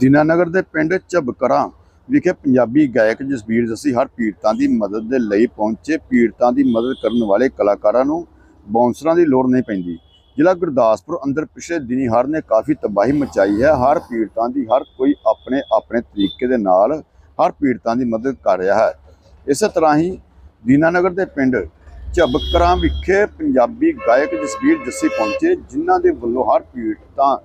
ਦੀਨਾਨਗਰ ਦੇ ਪਿੰਡ ਝਬਕਰਾਂ ਵਿਖੇ ਪੰਜਾਬੀ ਗਾਇਕ ਜਸਬੀਰ ਜੱਸੀ ਹਰ ਪੀੜਤਾਂ ਦੀ ਮਦਦ ਦੇ ਲਈ ਪਹੁੰਚੇ। ਪੀੜਤਾਂ ਦੀ ਮਦਦ ਕਰਨ ਵਾਲੇ ਕਲਾਕਾਰਾਂ ਨੂੰ ਬਾਉਂਸਰਾਂ ਦੀ ਲੋੜ ਨਹੀਂ ਪੈਂਦੀ। ਜ਼ਿਲ੍ਹਾ ਗੁਰਦਾਸਪੁਰ ਅੰਦਰ ਪਿਛਲੇ ਦਿਨੀ ਹੜ੍ਹ ਨੇ ਕਾਫੀ ਤਬਾਹੀ ਮਚਾਈ ਹੈ। ਹਰ ਪੀੜਤਾਂ ਦੀ ਹਰ ਕੋਈ ਆਪਣੇ ਆਪਣੇ ਤਰੀਕੇ ਦੇ ਨਾਲ ਹਰ ਪੀੜਤਾਂ ਦੀ ਮਦਦ ਕਰ ਰਿਹਾ ਹੈ। ਇਸੇ ਤਰ੍ਹਾਂ ਹੀ ਦੀਨਾਨਗਰ ਦੇ ਪਿੰਡ ਝਬਕਰਾਂ ਵਿਖੇ ਪੰਜਾਬੀ ਗਾਇਕ ਜਸਬੀਰ ਜੱਸੀ ਪਹੁੰਚੇ, ਜਿਨ੍ਹਾਂ ਦੇ ਵੱਲੋਂ ਹਰ ਪੀੜਤਾਂ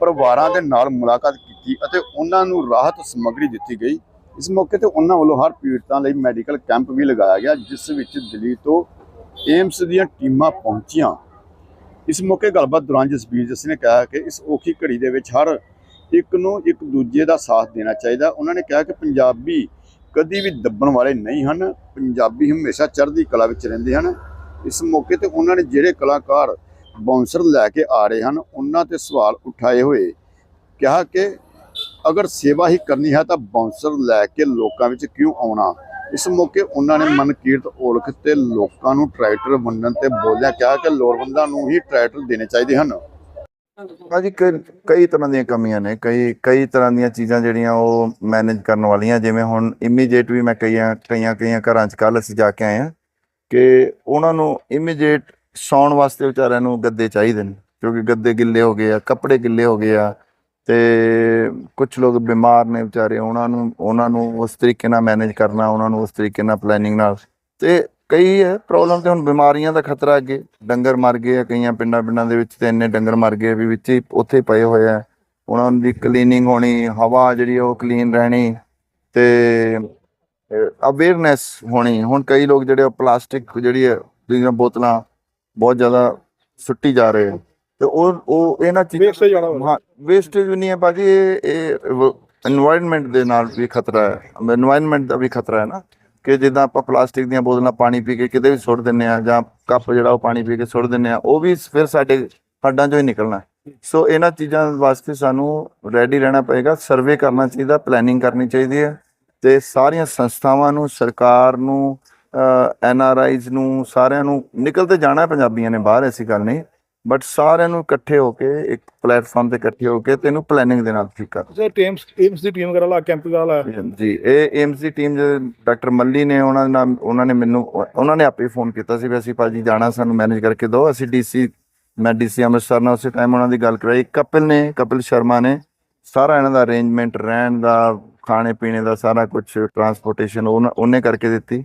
ਪਰਿਵਾਰਾਂ ਦੇ ਨਾਲ ਮੁਲਾਕਾਤ ਕੀਤੀ ਅਤੇ ਉਹਨਾਂ ਨੂੰ ਰਾਹਤ ਸਮੱਗਰੀ ਦਿੱਤੀ ਗਈ। ਇਸ ਮੌਕੇ ਤੇ ਉਹਨਾਂ ਵੱਲੋਂ ਹਰ ਪੀੜਤਾਂ ਲਈ ਮੈਡੀਕਲ ਕੈਂਪ ਵੀ ਲਗਾਇਆ ਗਿਆ, ਜਿਸ ਵਿੱਚ ਦਿੱਲੀ ਤੋਂ ਏਮਸ ਦੀਆਂ ਟੀਮਾਂ ਪਹੁੰਚੀਆਂ। ਇਸ ਮੌਕੇ ਗੱਲਬਾਤ ਦੌਰਾਨ ਜਸਬੀਰ ਜੱਸੀ ਨੇ ਕਿਹਾ ਕਿ ਇਸ ਔਖੀ ਘੜੀ ਦੇ ਵਿੱਚ ਹਰ ਇੱਕ ਨੂੰ ਇੱਕ ਦੂਜੇ ਦਾ ਸਾਥ ਦੇਣਾ ਚਾਹੀਦਾ। ਉਹਨਾਂ ਨੇ ਕਿਹਾ ਕਿ ਪੰਜਾਬੀ ਕਦੀ ਵੀ ਦੱਬਣ ਵਾਲੇ ਨਹੀਂ ਹਨ, ਪੰਜਾਬੀ ਹਮੇਸ਼ਾ ਚੜ੍ਹਦੀ ਕਲਾ ਵਿੱਚ ਰਹਿੰਦੇ ਹਨ। ਇਸ ਮੌਕੇ ਤੇ ਉਹਨਾਂ ਨੇ ਜਿਹੜੇ ਕਲਾਕਾਰ ਬਾਉਂਸਰ ਲੈ ਕੇ ਆ ਰਹੇ ਹਨ, ਉਹਨਾਂ ਤੇ ਸਵਾਲ ਉਠਾਏ ਹੋਏ। ਕਿਹਾ ਕਿ ਅਗਰ ਸੇਵਾ ਹੀ ਕਰਨੀ ਹੈ ਤਾਂ ਬਾਉਂਸਰ ਲੈ ਕੇ ਲੋਕਾਂ ਵਿੱਚ ਕਿਉਂ ਆਉਣਾ? ਇਸ ਮੌਕੇ ਉਹਨਾਂ ਨੇ ਮਨਕੀਰਤ ਔਲਖ ਤੇ ਲੋਕਾਂ ਨੂੰ ਟਰੈਕਟਰ ਵੰਡਣ ਤੇ ਬੋਲਿਆ, ਕਿਹਾ ਕਿ ਲੋੜਵੰਦਾਂ ਨੂੰ ਹੀ ਟਰੈਕਟਰ ਦੇਣੇ ਚਾਹੀਦੇ ਹਨ। ਭਾਜੀ, ਕਈ ਕਈ ਤਰ੍ਹਾਂ ਦੀਆਂ ਕਮੀਆਂ ਨੇ, ਕਈ ਕਈ ਤਰ੍ਹਾਂ ਦੀਆਂ ਚੀਜ਼ਾਂ ਜਿਹੜੀਆਂ ਉਹ ਮੈਨੇਜ ਕਰਨ ਵਾਲੀਆਂ, ਜਿਵੇਂ ਹੁਣ ਇਮੀਡੀਏਟ ਵੀ ਮੈਂ ਕਈਆਂ ਕਈਆਂ ਕਈਆਂ ਘਰਾਂ 'ਚ ਕੱਲ ਅਸੀਂ ਜਾ ਕੇ ਆਏ ਆ ਕਿ ਉਹਨਾਂ ਨੂੰ ਇਮੀਡੀਏਟ ਸੌਣ ਵਾਸਤੇ ਵਿਚਾਰਿਆਂ ਨੂੰ ਗੱਦੇ ਚਾਹੀਦੇ ਨੇ, ਕਿਉਂਕਿ ਗੱਦੇ ਗਿੱਲੇ ਹੋ ਗਏ ਆ, ਕੱਪੜੇ ਗਿੱਲੇ ਹੋ ਗਏ ਆ ਤੇ ਕੁਝ ਲੋਕ ਬਿਮਾਰ ਨੇ ਵਿਚਾਰੇ, ਉਹਨਾਂ ਨੂੰ ਉਹਨਾਂ ਨੂੰ ਉਸ ਤਰੀਕੇ ਨਾਲ ਮੈਨੇਜ ਕਰਨਾ, ਉਹਨਾਂ ਨੂੰ ਉਸ ਤਰੀਕੇ ਨਾਲ ਪਲੈਨਿੰਗ ਨਾਲ ਤੇ ਕਈ ਹੈ ਪ੍ਰੋਬਲਮ ਤੇ ਹੁਣ ਬਿਮਾਰੀਆਂ ਦਾ ਖਤਰਾ ਅੱਗੇ, ਡੰਗਰ ਮਰ ਗਏ ਆ, ਕਈਆਂ ਪਿੰਡਾਂ ਪਿੰਡਾਂ ਦੇ ਵਿੱਚ ਤੇ ਇੰਨੇ ਡੰਗਰ ਮਰ ਗਏ ਵੀ ਵਿੱਚ ਹੀ ਉੱਥੇ ਪਏ ਹੋਏ ਆ, ਉਹਨਾਂ ਦੀ ਕਲੀਨਿੰਗ ਹੋਣੀ, ਹਵਾ ਜਿਹੜੀ ਉਹ ਕਲੀਨ ਰਹਿਣੀ ਤੇ ਅਵੇਅਰਨੈਸ ਹੋਣੀ, ਹੁਣ ਕਈ ਲੋਕ ਜਿਹੜੇ ਪਲਾਸਟਿਕ ਜਿਹੜੀ ਹੈ ਜਿਹੜੀਆਂ ਬੋਤਲਾਂ ਬਹੁਤ ਜ਼ਿਆਦਾ ਸੁੱਟੀ ਜਾ ਰਹੇ ਤੇ ਉਹ ਉਹ ਇਹਨਾਂ ਚੀਜ਼ਾਂ ਵੇਸਟੇਜ ਨਹੀਂ ਹੈ ਭਾਜੀ ਇਹ ਇਹ এনवायरमेंट ਦੇ ਨਾਲ ਵੀ ਖਤਰਾ ਹੈ। এনवायरमेंट ਦਾ ਵੀ ਖਤਰਾ ਹੈ ਨਾ ਕਿ ਜਿੱਦਾਂ ਆਪਾਂ ਪਲਾਸਟਿਕ ਦੀਆਂ ਬੋਤਲਾਂ ਪਾਣੀ ਪੀ ਕੇ ਕਿਤੇ ਵੀ ਸੁੱਟ ਦਿੰਨੇ ਆ ਜਾਂ ਕੱਪ ਜਿਹੜਾ ਉਹ ਪਾਣੀ ਪੀ ਕੇ ਸੁੱਟ ਦਿੰਨੇ ਆ ਉਹ ਵੀ ਫਿਰ ਸਾਡੇ ਹੱਡਾਂ ਚੋਂ ਹੀ ਨਿਕਲਣਾ ਸੋ ਇਹਨਾਂ ਚੀਜ਼ਾਂ ਵਾਸਤੇ ਸਾਨੂੰ ਰੈਡੀ ਰਹਿਣਾ ਪਏਗਾ ਸਰਵੇ ਕਰਨਾ ਚਾਹੀਦਾ ਪਲੈਨਿੰਗ ਕਰਨੀ ਚਾਹੀਦੀ ਹੈ ਤੇ ਸਾਰੀਆਂ ਸੰਸਥਾਵਾਂ ਨੂੰ ਸਰਕਾਰ ਨੂੰ ਐਨ ਆਰ ਆਈਜ਼ ਨੂੰ ਸਾਰਿਆਂ ਨੂੰ ਨਿਕਲ ਤੇ ਜਾਣਾ ਪੰਜਾਬੀਆਂ ਨੇ ਬਾਹਰ ਐਸੀ ਗੱਲ ਨਹੀਂ। ਬਟ ਸਾਰਿਆਂ ਨੂੰ ਇਕੱਠੇ ਹੋ ਕੇ ਇੱਕ ਪਲੇਟਫਾਰਮ ਤੇ ਇਕੱਠੇ ਹੋ ਕੇ ਤੇ ਇਹਨੂੰ ਪਲੈਨਿੰਗ ਦੇ ਨਾਲ ਠੀਕ ਕਰ ਸਰ ਟੀਮਸ ਟੀਮਸ ਦੀ ਟੀਮ ਵਗੈਰਾ ਲਾ ਕੈਂਪ ਵਗੈਰਾ ਲਾਇਆ ਜੀ ਇਹ ਏਮਸ ਦੀ ਟੀਮ ਜੇ ਡਾਕਟਰ ਮੱਲੀ ਨੇ ਉਹਨਾਂ ਦੇ ਨਾਲ ਉਹਨਾਂ ਨੇ ਮੈਨੂੰ ਉਹਨਾਂ ਨੇ ਆਪੇ ਫੋਨ ਕੀਤਾ ਸੀ ਵੀ ਅਸੀਂ ਭਾਜੀ ਜਾਣਾ ਸਾਨੂੰ ਮੈਨੇਜ ਕਰਕੇ ਦਿਓ। ਅਸੀਂ ਡੀਸੀ ਮੈਂ ਡੀਸੀ ਅੰਮ੍ਰਿਤਸਰ ਨਾਲ ਉਸੇ ਟਾਈਮ ਉਹਨਾਂ ਦੀ ਗੱਲ ਕਰਾਈ। ਕਪਿਲ ਨੇ ਕਪਿਲ ਸ਼ਰਮਾ ਨੇ। ਸਾਰਾ ਇਹਨਾਂ ਦਾ ਅਰੇਂਜਮੈਂਟ ਰਹਿਣ ਦਾ ਖਾਣੇ ਪੀਣੇ ਦਾ ਸਾਰਾ ਕੁਝ ਟਰਾਂਸਪੋਰਟੇਸ਼ਨ ਉਹਨੇ ਕਰਕੇ ਦਿੱਤੀ।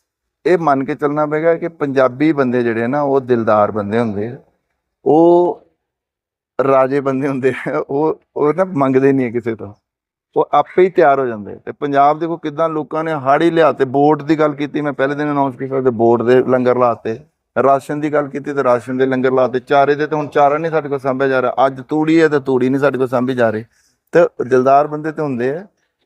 ਇਹ ਮੰਨ ਕੇ ਚੱਲਣਾ ਪਏਗਾ ਕਿ ਪੰਜਾਬੀ ਬੰਦੇ ਜਿਹੜੇ ਨਾ, ਉਹ ਦਿਲਦਾਰ ਬੰਦੇ ਹੁੰਦੇ ਆ। ਉਹ ਰਾਜੇ ਬੰਦੇ ਹੁੰਦੇ ਆ। ਉਹ ਉਹ ਨਾ ਮੰਗਦੇ ਨਹੀਂ ਹੈ ਕਿਸੇ ਤੋਂ। ਉਹ ਆਪੇ ਹੀ ਤਿਆਰ ਹੋ ਜਾਂਦੇ ਤੇ ਪੰਜਾਬ ਦੇਖੋ ਕਿਦਾਂ ਲੋਕਾਂ ਨੇ ਹਾੜੀ ਲਿਆ ਤੇ ਬੋਰਡ ਦੀ ਗੱਲ ਕੀਤੀ। ਮੈਂ ਪਹਿਲੇ ਦਿਨ ਅਨਾਉਂਸ ਕੀਤਾ ਤੇ ਬੋਰਡ ਦੇ ਲੰਗਰ ਲਾਤੇ ਰਾਸ਼ਨ ਦੀ ਗੱਲ ਕੀਤੀ ਤੇ ਰਾਸ਼ਨ ਦੇ ਲੰਗਰ ਲਾਤੇ ਚਾਰੇ ਦੇ ਤੇ ਹੁਣ ਚਾਰਾ ਨਹੀਂ ਸਾਡੇ ਕੋਲ ਸਾਂਭਿਆ ਜਾ ਰਿਹਾ। ਅੱਜ ਤੂੜੀ ਹੈ ਤੇ ਤੂੜੀ ਨਹੀਂ ਸਾਡੇ ਕੋਲ ਸਾਂਭੀ ਜਾ ਰਹੀ। ਤੇ ਦਿਲਦਾਰ ਬੰਦੇ ਤੇ ਹੁੰਦੇ ਆ।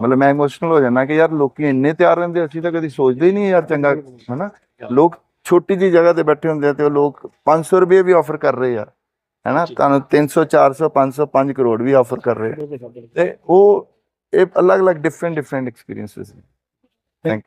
ਮਤਲਬ ਮੈਂ ਇਮੋਸ਼ਨਲ ਹੋ ਜਾਂਦਾ ਕਿ ਯਾਰ ਲੋਕੀ ਇੰਨੇ ਤਿਆਰ ਰਹਿੰਦੇ ਅਸੀਂ ਤਾਂ ਕਦੀ ਸੋਚਦੇ ਹੀ ਨਹੀਂ ਯਾਰ ਚੰਗਾ ਹਨਾ? ਲੋਕ ਛੋਟੀ ਜੀ ਜਗ੍ਹਾ ਤੇ ਬੈਠੇ ਹੁੰਦੇ ਆ ਤੇ ਉਹ ਲੋਕ 500 ਰੁਪਏ ਵੀ ਆਫਰ ਕਰ ਰਹੇ ਆ ਹੈਨਾ? ਤੁਹਾਨੂੰ 300 400 500 5 ਕਰੋੜ ਵੀ ਆਫਰ ਕਰ ਰਹੇ ਤੇ ਉਹ ਇਹ ਅਲੱਗ-ਅਲੱਗ ਡਿਫਰੈਂਟ ਡਿਫਰੈਂਟ ਐਕਸਪੀਰੀਐਂਸਸ ਨੇ। ਥੈਂਕ